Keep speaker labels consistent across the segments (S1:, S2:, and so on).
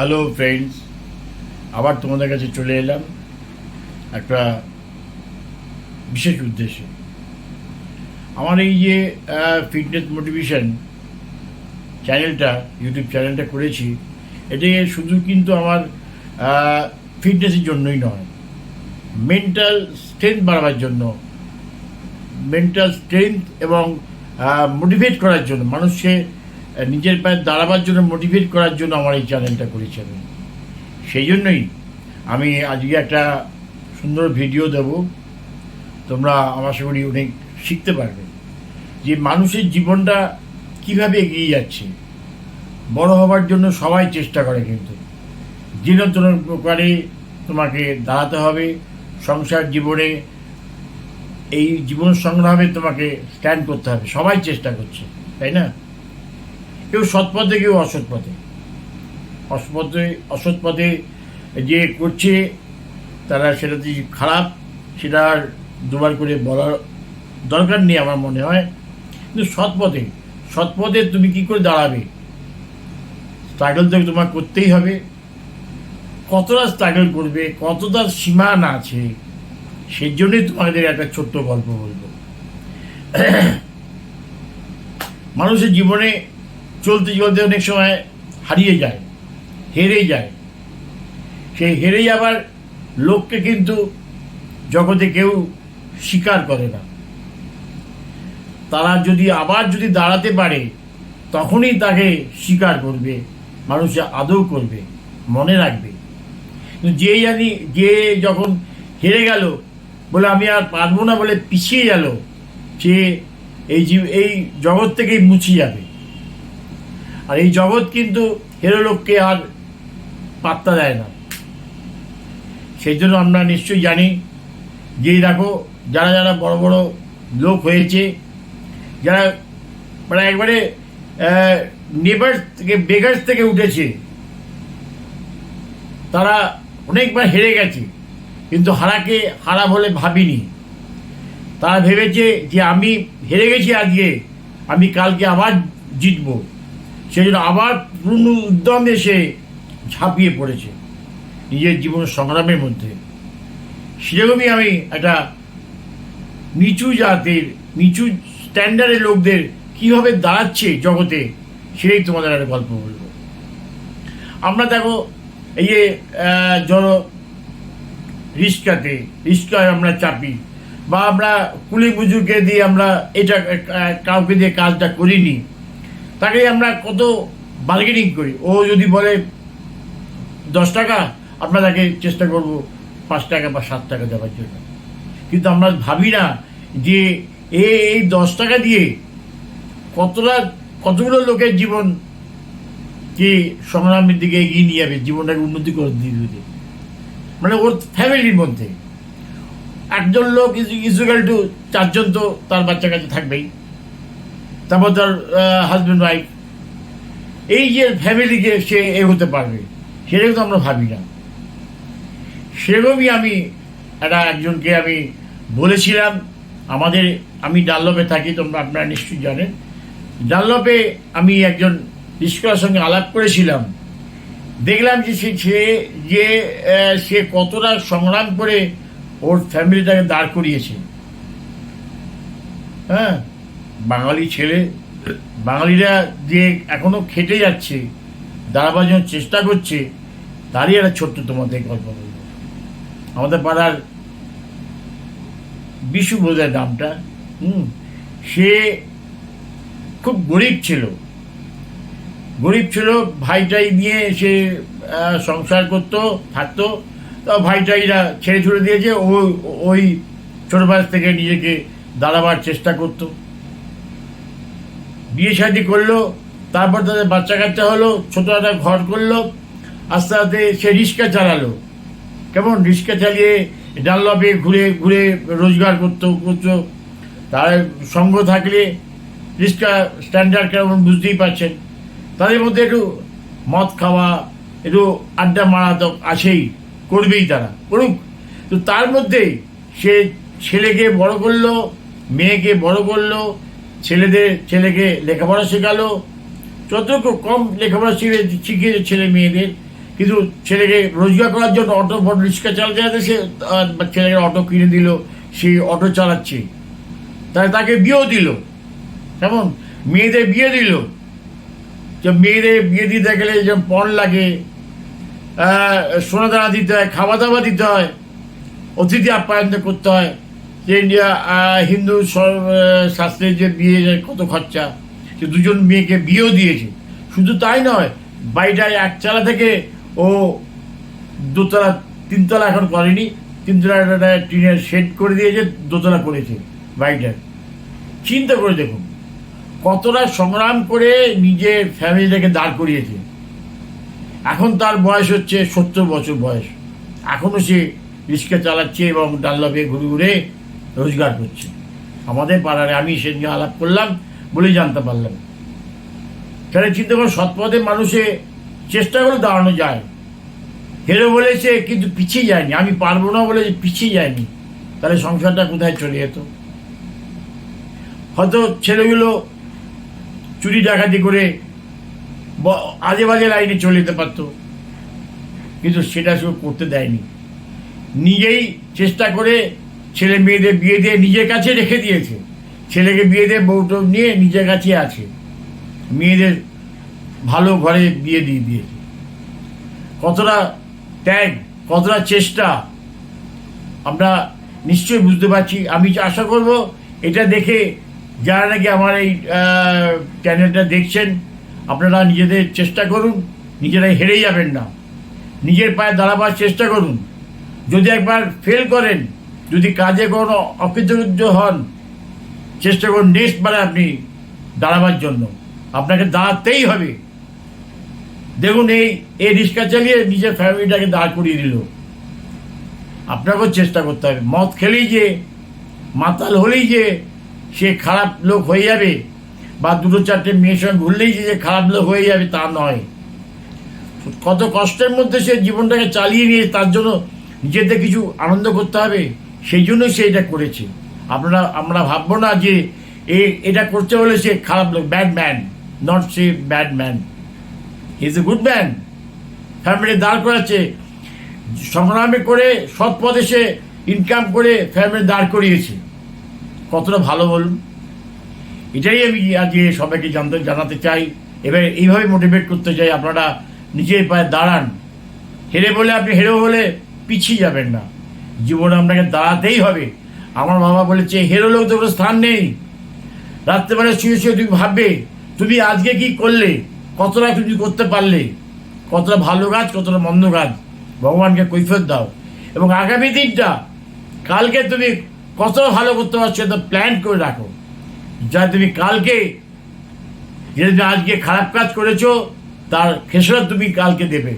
S1: Hello friends আবার তোমাদের কাছে চলে এলাম একটা বিশেষ উদ্দেশ্যে। আমার এই যে ফিটনেস মোটিভেশন চ্যানেলটা ইউটিউব চ্যানেলটা করেছি এটা শুধু কিন্তু আমার ফিটনেসের জন্যই নয় মেন্টাল স্ট্রেংথ বাড়াবার জন্য মেন্টাল স্ট্রেংথ এবং মোটিভেট করার জন্য, মানুষকে নিজের পায়ে দাঁড়াবার জন্য মোটিভেট করার জন্য আমার এই চ্যানেলটা করেছি আমি সেই জন্যই আমি আজকে একটা সুন্দর ভিডিও দেব। তোমরা আমার করি অনেক শিখতে পারবে যে মানুষের জীবনটা কীভাবে এগিয়ে যাচ্ছে। বড় হবার জন্য সবাই চেষ্টা করে কিন্তু। কোনো প্রকারে তোমাকে দাঁড়াতে হবে। সংসার জীবনে এই জীবন সংগ্রামে তোমাকে স্ট্যান্ড করতে হবে। সবাই চেষ্টা করছে, তাই না? কেউ সৎ পথে, কেউ অসৎ পথে। অসৎ পথে অসৎ পথে যে করছে, তারা সেটা যে খারাপ, সেটা দুবার করে বলার দরকার নেই আমার মনে হয়। কিন্তু সৎ পথে সৎ পথে তুমি কি করে দাঁড়াবে? স্ট্রাগল তো তোমার করতেই হবে। কতটা স্ট্রাগল করবে, কতটা সীমানা আছে সেই জন্যই তোমাদের একটা ছোট্ট গল্প বলব। মানুষের জীবনে চলতে চলতে অনেক সময় হারিয়ে যায় হেরে যায়। সেই হেরে যাবার লোককে কিন্তু জগতে কেউ স্বীকার করে না। তারা যদি আবার যদি দাঁড়াতে পারে, তখনই তাকে স্বীকার করবে মানুষ আদৌ করবে, মনে রাখবে। যে জানি, যে যখন হেরে গেল, বলে আমি আর পারব না বলে পিছিয়ে গেল, সে এই জীব, এই জগৎ থেকেই মুছিয়ে যাবে। আর এই জগৎ কিন্তু হেরো লোককে আর পাত্তা দেয় না। সেই জন্য আমরা নিশ্চয়ই জানি যে দেখো, যারা যারা বড় বড় লোক হয়েছে, যারা মানে একবারে নেবার্স থেকে বেগার্স থেকে উঠেছে, তারা অনেকবার হেরে গেছে, কিন্তু হারাকে হারা বলে ভাবিনি। তারা ভেবেছে যে আমি হেরে গেছি আজকে, আমি কালকে আবার জিতবো। সেই জন্য আবার পূর্ণ উদ্যম এসে ঝাঁপিয়ে পড়েছে নিজের জীবন সংগ্রামের মধ্যে। সেরকমই আমি একটা নিচু জাতের নিচু স্ট্যান্ডার্ডের লোকদের কীভাবে দাঁড়াচ্ছে জগতে, সেটাই তোমাদের একটা গল্প বলব। আমরা দেখো এই যে ধরো রিস্কাতে, রিস্কায় আমরা চাপি বা আমরা কুলি বুজুকে দিয়ে আমরা এটা কাউকে দিয়ে কাজটা করিনি। তাকে আমরা কত বার্গেনিং করি। ও যদি বলে, দশ টাকা, আমরা তাকে চেষ্টা করব পাঁচ টাকা বা সাত টাকা দেওয়ার জন্য। কিন্তু আমরা ভাবি না যে এ এই দশ টাকা দিয়ে কতটা, কতগুলো লোকের জীবন কি সংগ্রামের দিকে এগিয়ে নিয়ে যাবে, জীবনটাকে উন্নতি করে দিয়ে মানে ওর ফ্যামিলির মধ্যে। একজন লোক ইজুগাল টু চারজন তো তার বাচ্চা কাছে থাকবেই। তারপর তার হাজব্যান্ড ওয়াইফ এই যে ফ্যামিলিকে সে এ হতে পারবে সেটা কিন্তু আমরা ভাবি না। সেরকমই আমি একটা একজনকে আমি বলেছিলাম, আমাদের, আমি ডাল্লপে থাকি, তোমরা আপনারা নিশ্চয়ই জানেন। ডাল্লপে আমি একজন রিস্কার সঙ্গে আলাপ করেছিলাম। দেখলাম যে সে সে, যে সে কতটা সংগ্রাম করে ওর ফ্যামিলিটাকে দাঁড় করিয়েছে। হ্যাঁ? বাঙালি ছেলে, বাঙালিরা যে এখনও খেটে যাচ্ছে দাঁড়াবার জন্য চেষ্টা করছে, তারই একটা ছোট্ট তোমাদের গল্প বলব। আমাদের পাড়ার বিশু বোধের নামটা, হুম, সে খুব গরিব ছিল। গরিব ছিল, ভাইটাই নিয়ে সে সংসার করতো, থাকতো, তা ভাইটাইরা ছেড়ে ছুড়ে দিয়েছে, ও, ওই ছোট বয়স থেকে নিজেকে দাঁড়াবার চেষ্টা করতো। বিয়ে শাদি করল, তারপর তাদের বাচ্চা কাচ্চা হলো ছোটো একটা ঘর করল, আস্তে আস্তে সে রিক্সা চালালো। কেমন? রিক্সা চালিয়ে ডানলপে ঘুরে ঘুরে রোজগার করতো করতো। তার সঙ্গ থাকলে রিক্সা স্ট্যান্ডার্ড কেমন বুঝতেই পারছেন। তাদের মধ্যে একটু মদ খাওয়া, একটু আড্ডা মারা তো আছেই, করবেই তারা। করুক তো তার মধ্যে সে ছেলেকে বড় করল, মেয়েকে বড় করল ছেলেদের ছেলেকে লেখাপড়া শেখালো। যতটুকু কম লেখাপড়া শিখে শিখিয়েছে ছেলে মেয়েদের কিন্তু ছেলেকে রোজগার করার জন্য অটো ফটো রিক্সা চালাতে চালাতে সে ছেলেকে অটো কিনে দিল সে অটো চালাচ্ছে। তাই তাকে বিয়েও দিল। কেমন? মেয়েদের বিয়ে দিল। যে মেয়েদের বিয়ে দিতে গেলে যে পণ লাগে আহ, সোনা দানা দিতে হয় খাওয়া দাওয়া দিতে হয় অতিথি আপ্যায়ন করতে হয় যে ইন্ডিয়া হিন্দু শাস্ত্রের যে বিয়ে কত খরচা, সে দুজন মেয়েকে বিয়েও দিয়েছে। শুধু তাই নয়, বাড়িটায় একতলা থেকে ও দোতলা, তিনতলা এখন করেনি, তিনতলা একটা টিনের শেড করে দিয়েছে, দোতলা করেছে বাড়িটার চিন্তা করে দেখুন, কতটা সংগ্রাম করে নিজের ফ্যামিলিটাকে দাঁড় করিয়েছে। এখন তার বয়স হচ্ছে সত্তর বছর বয়স। এখনও সে রিক্সা চালাচ্ছে এবং ডাল্লাপে ঘুরে ঘুরে রোজগার করছে আমাদের পাড়ারে আমি সেদিন আলাপ করলাম, বলেই জানতে পারলাম। তাহলে চিন্তা করুন সৎপথে মানুষে চেষ্টা করে দাঁড়ানো যায়। হেরে বলেছে, কিন্তু পিছিয়ে যায়নি। আমি পারব না বলে পিছিয়ে যায়নি। তাহলে সংসারটা কোথায় চলে যেত? হয়তো ছেলেগুলো চুরি ডাকাতি করে আজে বাজে লাইনে চলে যেতে পারতো। কিন্তু সেটা সে করতে দেয়নি। নিজেই চেষ্টা করে ছেলে মেয়েদের বিয়ে দিয়ে নিজের কাছে রেখে দিয়েছে। ছেলেকে বিয়ে দিয়ে বউটো নিয়ে নিজের কাছে আছে। মেয়েদের ভালো ঘরে বিয়ে দিয়ে দিয়েছে। কতটা ত্যাগ, কতটা চেষ্টা, আমরা নিশ্চয়ই বুঝতে পারছি। আমি আশা করব এটা দেখে যারা নাকি আমার এই চ্যানেলটা দেখছেন, আপনারা নিজেদের চেষ্টা করুন, নিজেরাই হেরে যাবেন না। নিজের পায়ে দাঁড়াবার চেষ্টা করুন। যদি একবার ফেল করেন যদি কাজে কোনো অকৃতজ্ঞ হন, চেষ্টা করুন নেক্সট বারে আপনি দাঁড়াবার জন্য। আপনাকে দাঁড়াতেই হবে। দেখুন এই এই রিক্সা চালিয়ে নিজের ফ্যামিলিটাকে দাঁড় করিয়ে দিল। আপনাকেও চেষ্টা করতে হবে। মদ খেলেই যে, মাতাল হলেই যে সে খারাপ লোক হয়ে যাবে, বা দুটো চারটে মেয়ের সঙ্গে ঘুরলেই যে যে খারাপ লোক হয়ে যাবে, তা নয়। কত কষ্টের মধ্যে সে জীবনটাকে চালিয়ে নিয়ে তার জন্য নিজেদের কিছু আনন্দ করতে হবে। সেই জন্য সে এটা করেছে। আপনারা, আমরা ভাববো না যে এ, এটা করতে হলে সে খারাপ লোক bad man not say bad man is a good man family দাঁড় করাচ্ছে। সংগ্রামে করে, সৎ পথে সে ইনকাম করে ফ্যামিলি দাঁড় করিয়েছে। কতটা ভালো বলুন। এটাই আমি আজকে সবাইকে জানতে, জানাতে চাই। এবার এইভাবে মোটিভেট করতে চাই, আপনারা নিজের পায়ে দাঁড়ান। হেরে বলে আপনি হেরে বলে পিছিয়ে যাবেন না। জীবনে আপনাকে দাঁড়াতেই হবে। আমার বাবা বলেছে হেরো লোক তো কোনো স্থান নেই। রাত্রেবেলা শুয়ে শুয়ে তুমি ভাববে, তুমি আজকে কি করলে? কতটা তুমি করতে পারলে? কতটা ভালো কাজ, কতটা মন্দ কাজ? ভগবানকে কৈফত দাও। এবং আগামী দিনটা, কালকে তুমি কতটা ভালো করতে পারছ এটা প্ল্যান করে রাখো। যা তুমি কালকে, যে তুমি আজকে খারাপ কাজ করেছ, তার খেসরা তুমি কালকে দেবে।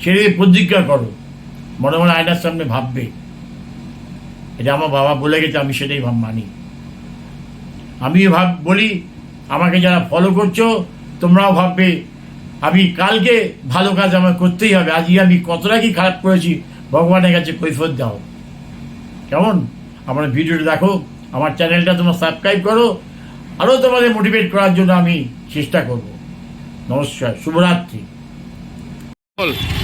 S1: সেটা প্রতিজ্ঞা করো। মনে মনে আয়নার সামনে ভাববে। এটা আমার বাবা বলে গেছে, আমি সেটাই ভাব মানি। আমি ভাব বলি, আমাকে যারা ফলো করছ, তোমরাও ভাববে, আমি কালকে ভালো কাজ আমার করতেই হবে। আজকে আমি কতটা কি খারাপ করেছি, ভগবানের কাছে কৈফত দাও। কেমন? আমার ভিডিওটা দেখো, আমার চ্যানেলটা তোমরা সাবস্ক্রাইব করো আরও তোমাদের মোটিভেট করার জন্য আমি চেষ্টা করব। নমস্কার, শুভরাত্রি।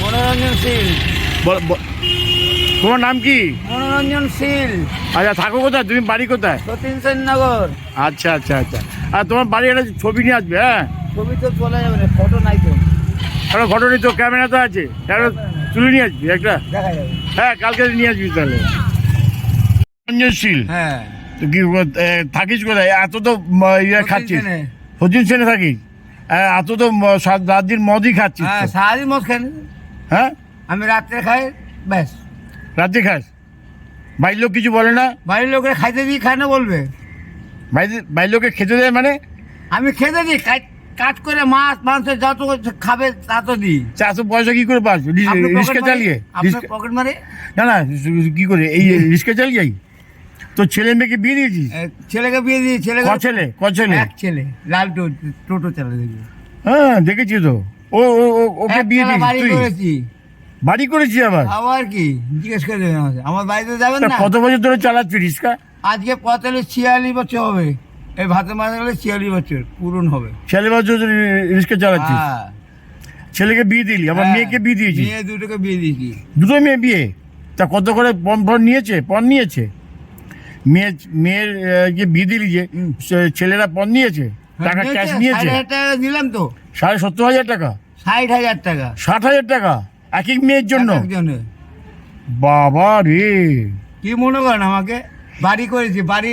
S2: মনোরঞ্জন
S3: বল- তোমার নাম কি?
S2: মনোরঞ্জন শীল।
S3: আচ্ছা থাকো কোথায়? তুমি বাড়ি কোথায়?
S2: সতীন সেননগর।
S3: আচ্ছা আচ্ছা আচ্ছা। আর তোমার বাড়ি একটা ছবি নিয়ে আসবে হ্যাঁ?
S2: ছবি তো চলে যাবে না ফটো নাই তো।
S3: একটা ফটো তো ক্যামেরা তো আছে। ক্যামেরা তুলে নিয়ে আসবি একটা?
S2: দেখা যাবে।
S3: হ্যাঁ কালকে নিয়ে আসবি তাহলে। রঞ্জনশীল
S2: হ্যাঁ।
S3: তো কি থাকিস কোথায়? এত তো ইয়ে খাচ্ছিস।
S2: সতীন সেনে।
S3: থাকিস? এত তো সাত রাত দিন মদই খাচ্ছিস
S2: হ্যাঁ। সারাদিন মদ খাই
S3: হ্যাঁ?
S2: আমি রাত্রে খাই ব্যাস।
S3: রাত্রে খাস? বাড়ির লোক কিছু বলে না?
S2: বাড়ির লোকের খাইতে দিই খায় না বলবে।
S3: বাড়ির লোকে খেতে দেয় মানে?
S2: আমি খেতে দিই কাট করে মাছ মাংস যত খাবে তা তো দিই।
S3: চারশো পয়সা কি করে পাস? রিক্সা চালিয়ে?
S2: পকেট মারে
S3: না না কি করে? এই রিক্সা চালিয়ে? তো ছেলে মেয়েকে বিয়ে দিয়েছিস?
S2: ছেলেকে বিয়ে দিই ছেলেকে
S3: ক ছেলে? ক ছেলে?
S2: এক ছেলে লাল টোটো চালা দেখি
S3: হ্যাঁ দেখেছি তো? ও ও ও- ওকে বিয়ে দিয়েছিস
S2: বাড়ি করেছি
S3: আবার।
S2: আবার কি? জিজ্ঞেস করে। আমার বাড়িতে যাবেন না?
S3: কত বছর ধরে চালাচ্ছি রিক্সা
S2: আজকে পঁয়তাল্লিশ ছিয়াল্লিশ বছর হবে। এই ভাতে মারা গেলে ছিয়াল্লিশ বছর পূরণ হবে।
S3: ছেলে বছর ধরে রিক্সা চালাচ্ছি
S2: হ্যাঁ।
S1: ছেলেকে বিয়ে দিলি আবার
S2: হ্যাঁ,
S1: মেয়েকে বিয়ে দিয়েছি
S2: মেয়ে দুটোকে বিয়ে দিয়েছি।
S1: দুটো মেয়ে বিয়ে? তা কত করে পণ ফণ নিয়েছে? পণ নিয়েছে? মেয়ে মেয়ের যে বিয়ে দিলি যে ছেলেরা পণ নিয়েছে? টাকা ক্যাশ নিয়েছে?
S2: দিলাম তো।
S1: সাড়ে সত্তর হাজার টাকা?
S2: ষাট হাজার টাকা।
S1: ষাট হাজার টাকা? এক এক মেয়ের জন্য?
S2: একজনে
S1: বাবা রে।
S2: কি মনে করেন আমাকে? বাড়ি করেছি বাড়ি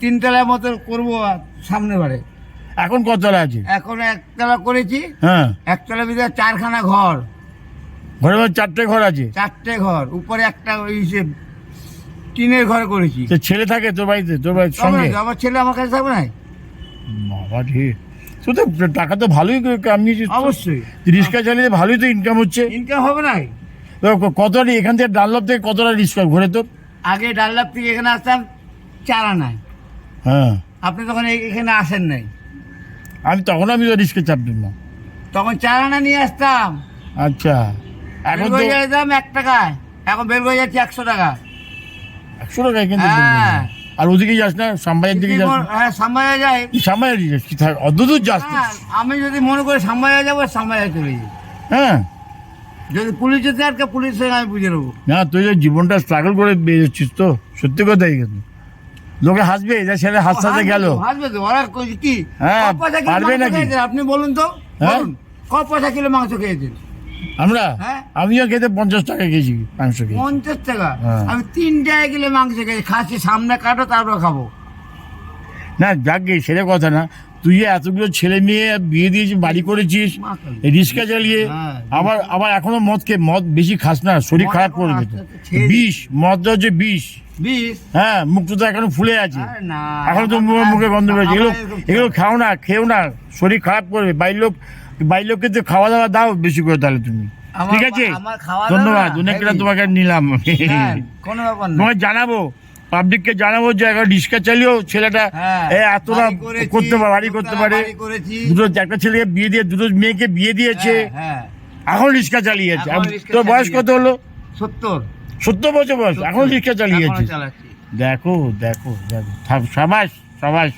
S2: তিনতলার মতো করব সামনে বাড়ে।
S1: এখন কত তলা আছে?
S2: এখন একতলা করেছি
S1: হ্যাঁ।
S2: একতলার ভিতরে চারখানা ঘর।
S1: ঘরে ঘরে চারটে ঘর আছে?
S2: চারটে ঘর উপরে একটা ওই সে টিনের ঘর করেছি।
S1: তো ছেলে থাকে তোর বাড়িতে তোর বাড়ির সঙ্গে?
S2: আমার ছেলে আমার কাছে থাকবে না
S1: বাবা তুই তো টাকা তো ভালোই তো।
S2: অবশ্যই।
S1: রিক্সা চালিয়ে ভালোই তো ইনকাম হচ্ছে।
S2: ইনকাম হবে না
S1: তো কতটা এখান থেকে ডানলপ থেকে কতটা রিক্সা ঘুরে তোর?
S2: আগে ডাল্লাপ থেকে এখানে আসতাম চারা নাই।
S1: হ্যাঁ।
S2: আপনি তখন এখানে আসেন নাই।
S1: আমি তখন আমি তো রিক্সা চাপতাম না
S2: তখন চারানা নিয়ে আসতাম।
S1: আচ্ছা। এখন তো
S2: যেতাম এক টাকায়। এখন বেলগঞ্জে যাচ্ছি একশো টাকা।
S1: একশো টাকায় কিন্তু
S2: হ্যাঁ।
S1: আর ওদিকে যাস না সাম্বাইয়ের দিকে যাস?
S2: হ্যাঁ সাম্বাজা যাই।
S1: সাম্বাইয়ের যাস কি? অদ্ভুত যাস।
S2: হ্যাঁ, আমি যদি মনে করি সাম্বাজা যাব সাম্বাজা চলে যাই
S1: হ্যাঁ।
S2: যদি পুলিশ যেতে পুলিশের সঙ্গে আমি বুঝে নেব।
S1: না তুই যে জীবনটা স্ট্রাগল করে বেরোচ্ছিস তো সত্যি কথাই কিন্তু লোকে হাসবে যে ছেলে হাসতে গেল।
S2: হাসবে তো ওরা কি?
S1: হ্যাঁ, পারবে নাকি?
S2: আপনি বলুন তো
S1: হ্যাঁ?
S2: বলুন ক পয়সা কিলো মাংস খেয়েছেন?
S1: আমরা?
S2: হ্যাঁ।
S1: আমিও খেতে পঞ্চাশ টাকা কেজি মাংস খেয়েছি।
S2: পঞ্চাশ টাকা?
S1: হ্যাঁ।
S2: আমি তিন টাকা কিলো মাংস খেয়েছি। খাসি সামনে কাটো তারপর খাব।
S1: না যাক সেটা কথা না। তুই এতগুলো ছেলে মেয়ে বিয়ে দিয়েছিস বাড়ি করেছিস রিক্সা চালিয়ে
S2: হ্যাঁ।
S1: আবার আবার এখনও মদ খেয়ে মদ বেশি খাস না শরীর খারাপ করবে তো। বিষ মদটা হচ্ছে বিষ। হ্যাঁ মুখটা তো এখনও ফুলে আছে। এখন তো মুখে মুখে গন্ধ পেয়েছে এগুলো এগুলো খাও না খেও না শরীর খারাপ করবে। বাইরের লোক বাইরের লোককে তো খাওয়া দাওয়া দাও বেশি করে তাহলে তুমি। ঠিক আছে? ধন্যবাদ অনেকটা তোমাকে নিলাম।
S2: হ্যাঁ, কোনো ব্যাপার না।
S1: তোমায় জানাব পাবলিককে জানাব যে এখন রিক্সা চালিয়েও ছেলেটা
S2: হ্যাঁ,
S1: এ এতটা করতে পারে বাড়ি করতে পারে। দুটো একটা ছেলেকে বিয়ে দিয়ে দুটো মেয়েকে বিয়ে দিয়েছে।
S2: হ্যাঁ,
S1: এখন রিক্সা চালিয়েছে। তোর বয়স কত হলো?
S2: সত্তর।
S1: সত্তর বছর বয়স এখন রিক্সা চালিয়েছে দেখো দেখো দেখো। সাবাস সাবাস।